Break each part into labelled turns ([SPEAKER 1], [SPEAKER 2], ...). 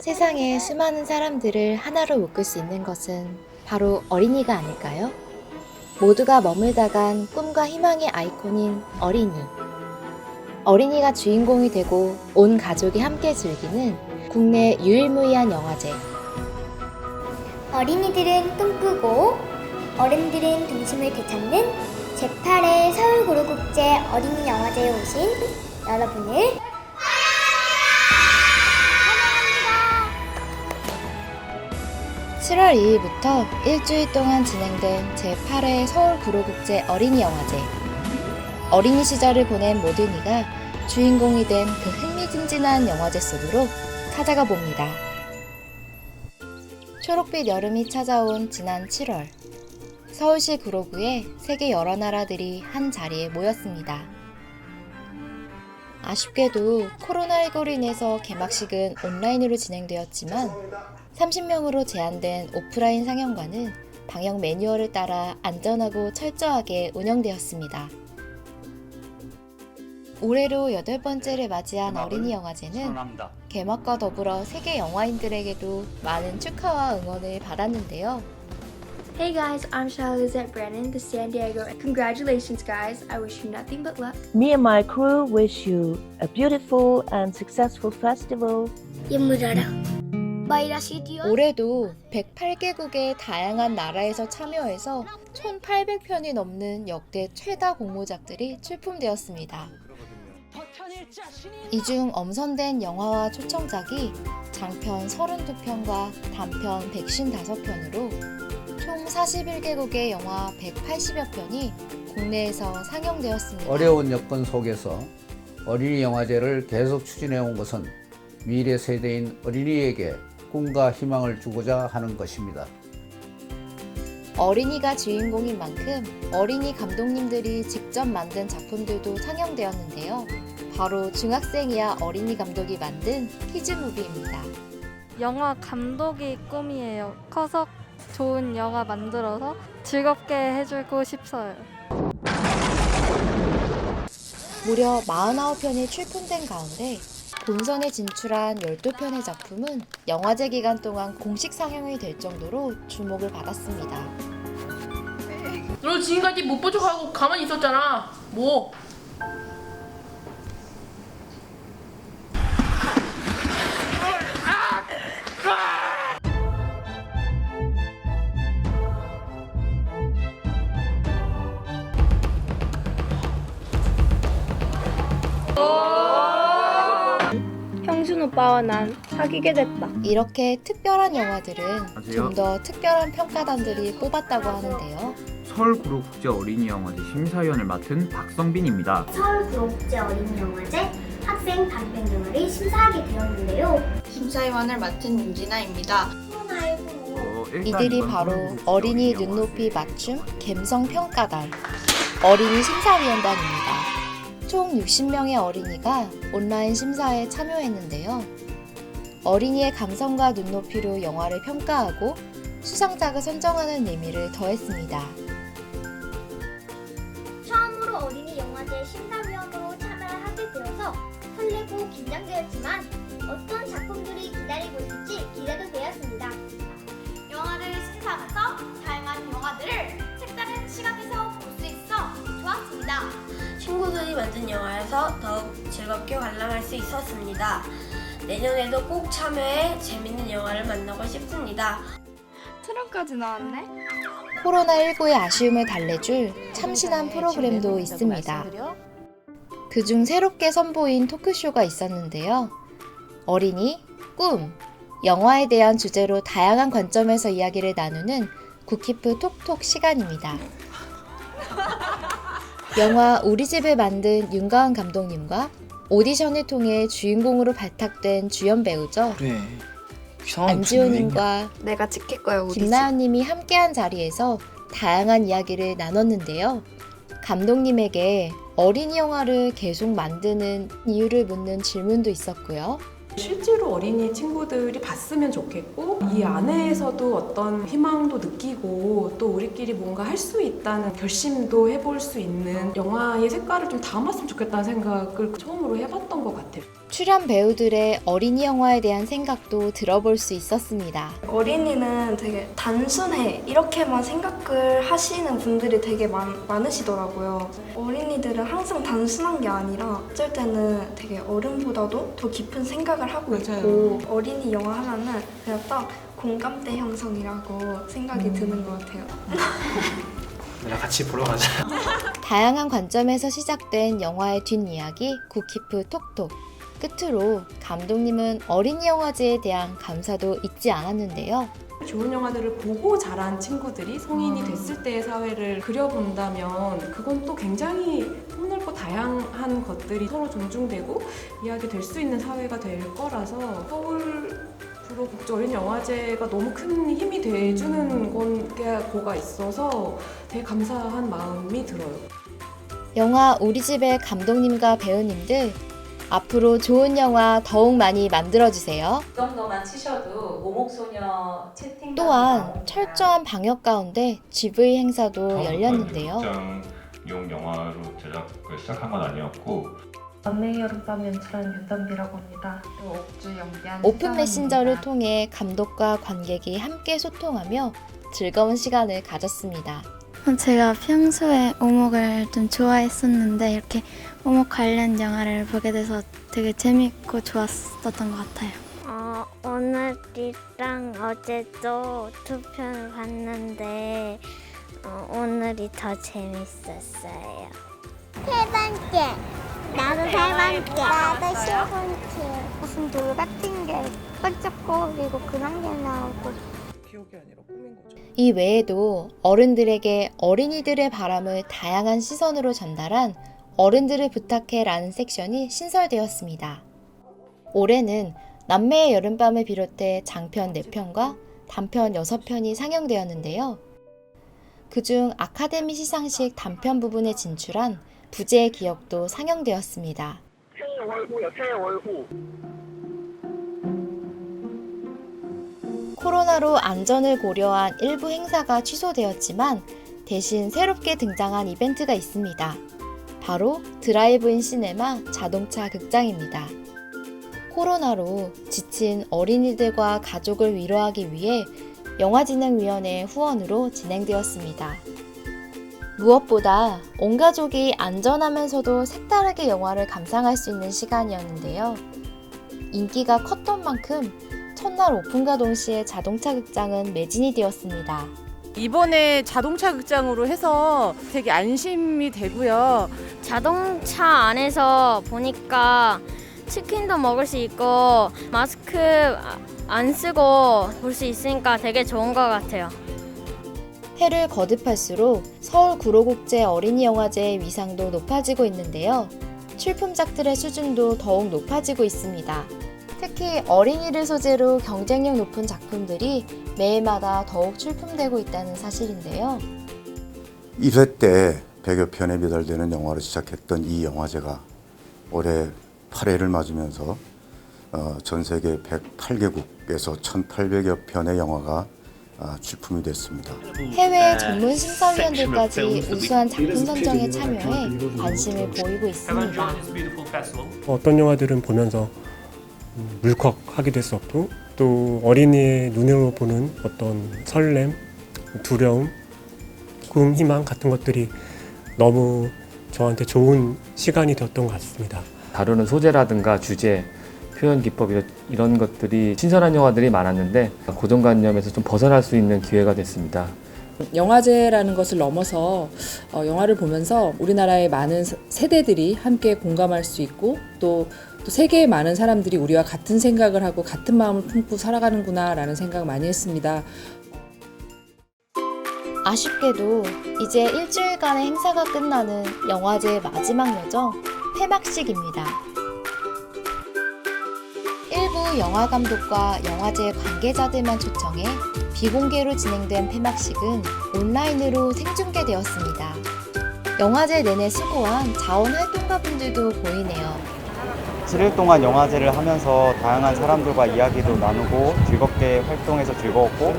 [SPEAKER 1] 세상의 수많은 사람들을 하나로 묶을 수 있는 것은 바로 어린이가 아닐까요? 모두가 머물다 간 꿈과 희망의 아이콘인 어린이. 어린이가 주인공이 되고 온 가족이 함께 즐기는 국내 유일무이한 영화제.
[SPEAKER 2] 어린이들은 꿈꾸고 어른들은 동심을 되찾는 제8회 서울구로국제 어린이 영화제에 오신 여러분을
[SPEAKER 1] 7월 2일부터 일주일 동안 진행된 제8회 서울 구로국제 어린이 영화제. 어린이 시절을 보낸 모든 이가 주인공이 된 그 흥미진진한 영화제 속으로 찾아가 봅니다. 초록빛 여름이 찾아온 지난 7월. 서울시 구로구에 세계 여러 나라들이 한 자리에 모였습니다. 아쉽게도 코로나19로 인해서 개막식은 온라인으로 진행되었지만 30명으로 제한된 오프라인 상영관은 방역 매뉴얼을 따라 안전하고 철저하게 운영되었습니다. 올해로 여덟 번째를 맞이한 어린이 영화제는
[SPEAKER 3] 선언합니다.
[SPEAKER 1] 개막과 더불어 세계 영화인들에게도 많은 축하와 응원을 받았는데요.
[SPEAKER 4] Hey guys, I'm Charlotte Brennan, the San Diego. Congratulations, guys. I wish you nothing but luck.
[SPEAKER 5] Me and my crew wish you a beautiful and successful festival.
[SPEAKER 1] 올해도 108개국의 다양한 나라에서 참여해서 1,800편이 넘는 역대 최다 공모작들이 출품되었습니다. 이 중 엄선된 영화와 초청작이 장편 32편과 단편 155편으로 총 41개국의 영화 180여 편이 국내에서 상영되었습니다.
[SPEAKER 6] 어려운 여건 속에서 어린이 영화제를 계속 추진해 온 것은 미래 세대인 어린이에게 꿈과 희망을 주고자 하는 것입니다.
[SPEAKER 1] 어린이가 주인공인 만큼 어린이 감독님들이 직접 만든 작품들도 상영되었는데요. 바로 중학생이야 어린이 감독이 만든 키즈무비입니다.
[SPEAKER 7] 영화 감독이 꿈이에요. 커서 좋은 영화 만들어서 즐겁게 해주고 싶어요.
[SPEAKER 1] 무려 49편이 출품된 가운데 본선에 진출한 12편의 작품은 영화제 기간 동안 공식 상영이 될 정도로 주목을 받았습니다.
[SPEAKER 8] 너 지금까지 못 본 척하고 가만히 있었잖아. 뭐?
[SPEAKER 4] 형준 오빠와 난 사귀게 됐다.
[SPEAKER 1] 이렇게 특별한 영화들은
[SPEAKER 3] 안녕하세요.
[SPEAKER 1] 좀 더 특별한 평가단들이 뽑았다고 하는데요.
[SPEAKER 3] 서울구로국제 어린이 영화제 심사위원을 맡은 박성빈입니다.
[SPEAKER 2] 서울구로국제 어린이 영화제 학생 단편 영화를 심사하게 되었는데요.
[SPEAKER 9] 심사위원을 맡은 윤진아입니다.
[SPEAKER 2] 코로나19로
[SPEAKER 3] 어, 일단
[SPEAKER 1] 이들이
[SPEAKER 3] 이번
[SPEAKER 1] 바로
[SPEAKER 3] 서울구로국제
[SPEAKER 1] 어린이
[SPEAKER 3] 영화제
[SPEAKER 1] 눈높이 맞춤 감성 평가단 어린이 심사위원단입니다. 총 60명의 어린이가 온라인 심사에 참여했는데요. 어린이의 감성과 눈높이로 영화를 평가하고 수상작을 선정하는 의미를 더했습니다.
[SPEAKER 2] 처음으로 어린이 영화제 심사위원으로 참여를 하게 되어서 설레고 긴장되었지만 어떤 작품들이 기다리고 있을지 기대도 되었습니다.
[SPEAKER 9] 영화를 심사하면서 다양한 영화들을 색다른 시각에서
[SPEAKER 10] 친구들이 만든 영화에서 더욱 즐겁게 관람할 수 있었습니다. 내년에도 꼭 참여해 재밌는 영화를 만나고 싶습니다.
[SPEAKER 7] 트럼까지 나왔네?
[SPEAKER 1] 코로나19의 아쉬움을 달래줄 참신한 프로그램도 있습니다. 그중 새롭게 선보인 토크쇼가 있었는데요. 어린이, 꿈, 영화에 대한 주제로 다양한 관점에서 이야기를 나누는 구키프 톡톡 시간입니다. 영화 우리 집을 만든 윤가은 감독님과 오디션을 통해 주인공으로 발탁된 주연 배우죠.
[SPEAKER 11] 그래. 이상한
[SPEAKER 1] 안지호님과
[SPEAKER 4] 내가 지킬 거야, 우리 집.
[SPEAKER 1] 김나연님이 함께한 자리에서 다양한 이야기를 나눴는데요. 감독님에게 어린이 영화를 계속 만드는 이유를 묻는 질문도 있었고요.
[SPEAKER 12] 실제로 어린이 친구들이 봤으면 좋겠고 이 안에서도 어떤 희망도 느끼고 또 우리끼리 뭔가 할 수 있다는 결심도 해볼 수 있는 영화의 색깔을 좀 담았으면 좋겠다는 생각을 처음으로 해봤던 것 같아요.
[SPEAKER 1] 출연 배우들의 어린이 영화에 대한 생각도 들어볼 수 있었습니다.
[SPEAKER 4] 어린이는 되게 단순해 이렇게만 생각을 하시는 분들이 되게 많, 많으시더라고요. 어린이들은 항상 단순한 게 아니라 어쩔 때는 되게 어른보다도 더 깊은 생각을 하고 있고 어린이 영화 하면은 그냥 딱 공감대 형성이라고 생각이 드는 것 같아요.
[SPEAKER 11] 우리랑 같이 보러 가자.
[SPEAKER 1] 다양한 관점에서 시작된 영화의 뒷이야기 구키프 톡톡. 끝으로 감독님은 어린이 영화제에 대한 감사도 잊지 않았는데요.
[SPEAKER 12] 좋은 영화들을 보고 자란 친구들이 성인이 됐을 때의 사회를 그려본다면 그건 또 굉장히 폭넓고 다양한 것들이 서로 존중되고 이야기될 수 있는 사회가 될 거라서 서울 주로 국제어린이영화제가 너무 큰 힘이 돼주는 건게 거가 있어서 되게 감사한 마음이 들어요.
[SPEAKER 1] 영화 우리 집의 감독님과 배우님들 앞으로 좋은 영화 더욱 많이 만들어주세요. 또한 철저한 방역 가운데 GV 행사도 열렸는데요.
[SPEAKER 13] 용 영화로 제작을 시작한 건 아니었고
[SPEAKER 14] 남매의 여름밤 연출한 윤담비라고 합니다. 또 옥주 연기한
[SPEAKER 1] 오픈. 메신저를 통해 감독과 관객이 함께 소통하며 즐거운 시간을 가졌습니다.
[SPEAKER 15] 제가 평소에 오목을 좀 좋아했었는데 이렇게 오목 관련 영화를 보게 돼서 되게 재밌고 좋았었던 것 같아요.
[SPEAKER 2] 어, 오늘이랑 어제도 두 편을 봤는데 어, 오늘이 더 재밌었어요. 세 번째. 나도 세 번째. 나도 세 번째. 무슨 돌 같은 게 반짝거리고 그런 게 나오고.
[SPEAKER 1] 이 외에도 어른들에게 어린이들의 바람을 다양한 시선으로 전달한 어른들을 부탁해라는 섹션이 신설되었습니다. 올해는 남매의 여름밤을 비롯해 장편 4편과 단편 6편이 상영되었는데요. 그중 아카데미 시상식 단편 부분에 진출한 부제의 기억도 상영되었습니다.
[SPEAKER 16] 새해 월후요, 새해 월후.
[SPEAKER 1] 코로나로 안전을 고려한 일부 행사가 취소되었지만 대신 새롭게 등장한 이벤트가 있습니다. 바로 드라이브인 시네마 자동차 극장입니다. 코로나로 지친 어린이들과 가족을 위로하기 위해 영화진흥위원회 후원으로 진행되었습니다. 무엇보다 온 가족이 안전하면서도 색다르게 영화를 감상할 수 있는 시간이었는데요. 인기가 컸던 만큼 첫날 오픈과 동시에 자동차 극장은 매진이 되었습니다.
[SPEAKER 17] 이번에 자동차 극장으로 해서 되게 안심이 되고요.
[SPEAKER 18] 자동차 안에서 보니까 치킨도 먹을 수 있고 마스크 안 쓰고 볼 수 있으니까 되게 좋은 것 같아요.
[SPEAKER 1] 해를 거듭할수록 서울 구로국제 어린이 영화제의 위상도 높아지고 있는데요. 출품작들의 수준도 더욱 높아지고 있습니다. 특히 어린이를 소재로 경쟁력 높은 작품들이 매해마다 더욱 출품되고 있다는 사실인데요.
[SPEAKER 19] 1회 때 100여 편에 배달되는 영화로 시작했던 이 영화제가 올해 8회를 맞으면서 어, 전 세계 108개국에서 1,800여 편의 영화가 아, 출품이 됐습니다.
[SPEAKER 1] 해외 전문 심사위원들까지 우수한 작품 선정에 참여해 관심을 보이고 있습니다.
[SPEAKER 20] 어떤 영화들은 보면서 음, 물컥하기도 했었고 또 어린이의 눈으로 보는 어떤 설렘, 두려움, 꿈, 희망 같은 것들이 너무 저한테 좋은 시간이 되었던 것 같습니다.
[SPEAKER 21] 다루는 소재라든가 주제, 표현 기법 이런, 것들이 신선한 영화들이 많았는데 고정관념에서 좀 벗어날 수 있는 기회가 됐습니다.
[SPEAKER 22] 영화제라는 것을 넘어서 어, 영화를 보면서 우리나라의 많은 세대들이 함께 공감할 수 있고 또, 또 세계의 많은 사람들이 우리와 같은 생각을 하고 같은 마음을 품고 살아가는구나라는 생각을 많이 했습니다.
[SPEAKER 1] 아쉽게도 이제 일주일간의 행사가 끝나는 영화제의 마지막 여정 폐막식입니다. 일부 영화 감독과 영화제 관계자들만 초청해 비공개로 진행된 폐막식은 온라인으로 생중계되었습니다. 영화제 내내 수고한 자원 활동가분들도 보이네요.
[SPEAKER 23] 7일 동안 영화제를 하면서 다양한 사람들과 이야기도 나누고 즐겁게 활동해서 즐거웠고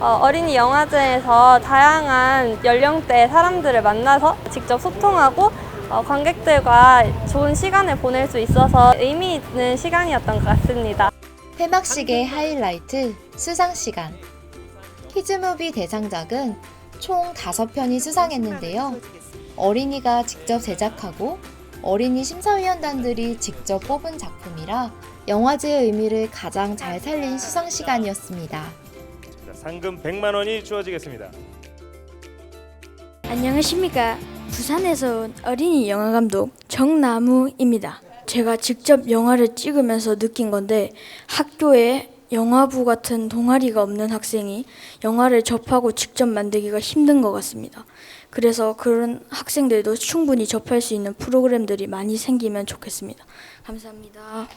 [SPEAKER 7] 어, 린이 영화제에서 다양한 연령대 사람들을 만나서 직접 소통하고 어, 관객들과 좋은 시간을 보낼 수 있어서 의미 있는 시간이었던 것 같습니다.
[SPEAKER 1] 폐막식의 하이라이트 수상 시간. 키즈무비 대상작은 총 5편이 수상했는데요. 어린이가 직접 제작하고 어린이 심사위원단들이 직접 뽑은 작품이라 영화제의 의미를 가장 잘 살린 수상 시간이었습니다.
[SPEAKER 24] 상금 100만 원이 주어지겠습니다.
[SPEAKER 25] 안녕하십니까. 부산에서 온 어린이 영화 감독 정나무입니다. 제가 직접 영화를 찍으면서 느낀 건데 학교에 영화부 같은 동아리가 없는 학생이 영화를 접하고 직접 만들기가 힘든 것 같습니다. 그래서 그런 학생들도 충분히 접할 수 있는 프로그램들이 많이 생기면 좋겠습니다. 감사합니다.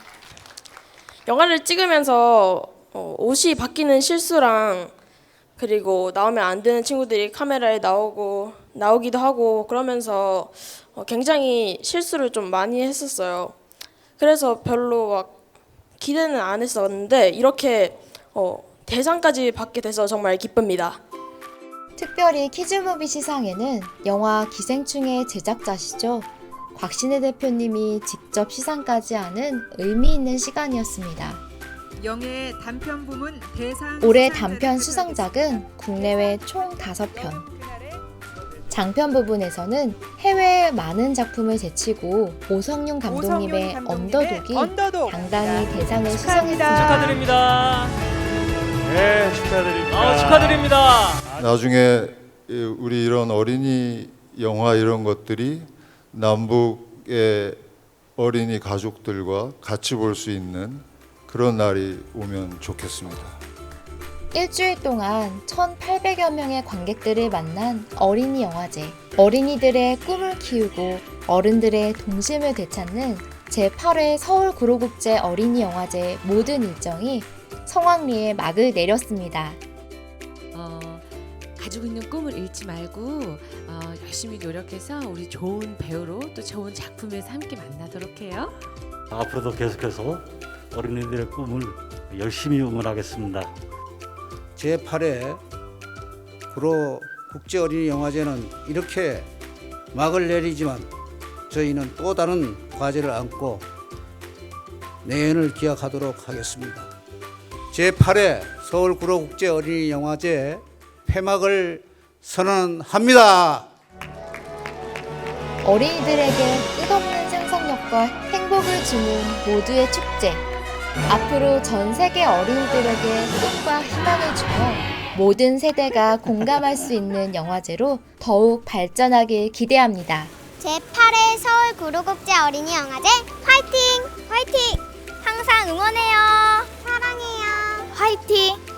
[SPEAKER 26] 영화를 찍으면서 어, 옷이 바뀌는 실수랑 그리고 나오면 안 되는 친구들이 카메라에 나오고 나오기도 하고 그러면서 어, 굉장히 실수를 좀 많이 했었어요. 그래서 별로 막 기대는 안 했었는데 이렇게 어, 대상까지 받게 돼서 정말 기쁩니다.
[SPEAKER 1] 특별히 키즈무비 시상에는 영화 기생충의 제작자시죠. 곽신혜 대표님이 직접 시상까지 하는 의미 있는 시간이었습니다.
[SPEAKER 27] 영예 단편 부문 대상
[SPEAKER 1] 올해 단편 수상작은 국내외 총 5편. 장편 부분에서는 해외의 많은 작품을 제치고 오성윤 감독님의 언더독이 당당히 대상을 수상했습니다.
[SPEAKER 24] 축하드립니다. 네, 축하드립니다. 아, 축하드립니다.
[SPEAKER 28] 나중에 이- 우리 이런 어린이 영화 이런 것들이 남북의 어린이 가족들과 같이 볼 수 있는 그런 날이 오면 좋겠습니다.
[SPEAKER 1] 일주일 동안 1,800여 명의 관객들을 만난 어린이 영화제. 어린이들의 꿈을 키우고 어른들의 동심을 되찾는 제8회 서울 구로국제 어린이 영화제 모든 일정이 성황리에 막을 내렸습니다.
[SPEAKER 29] 어, 가지고 있는 꿈을 잃지 말고 어, 열심히 노력해서 우리 좋은 배우로 또 좋은 작품에서 함께 만나도록 해요.
[SPEAKER 30] 앞으로도 계속해서 어린이들의 꿈을 열심히 응원하겠습니다.
[SPEAKER 31] 제8회 구로 국제 어린이 영화제는 이렇게 막을 내리지만 저희는 또 다른 과제를 안고 내년을 기약하도록 하겠습니다. 제8회 서울 구로 국제 어린이 영화제 폐막을 선언합니다.
[SPEAKER 1] 어린이들에게 끝없는 상상력과 행복을 주는 모두의 축제. 앞으로 전 세계 어린이들에게 꿈과 희망을 주며 모든 세대가 공감할 수 있는 영화제로 더욱 발전하길 기대합니다.
[SPEAKER 2] 제8회 서울 구로국제 어린이 영화제 화이팅! 화이팅! 항상 응원해요. 사랑해요. 화이팅!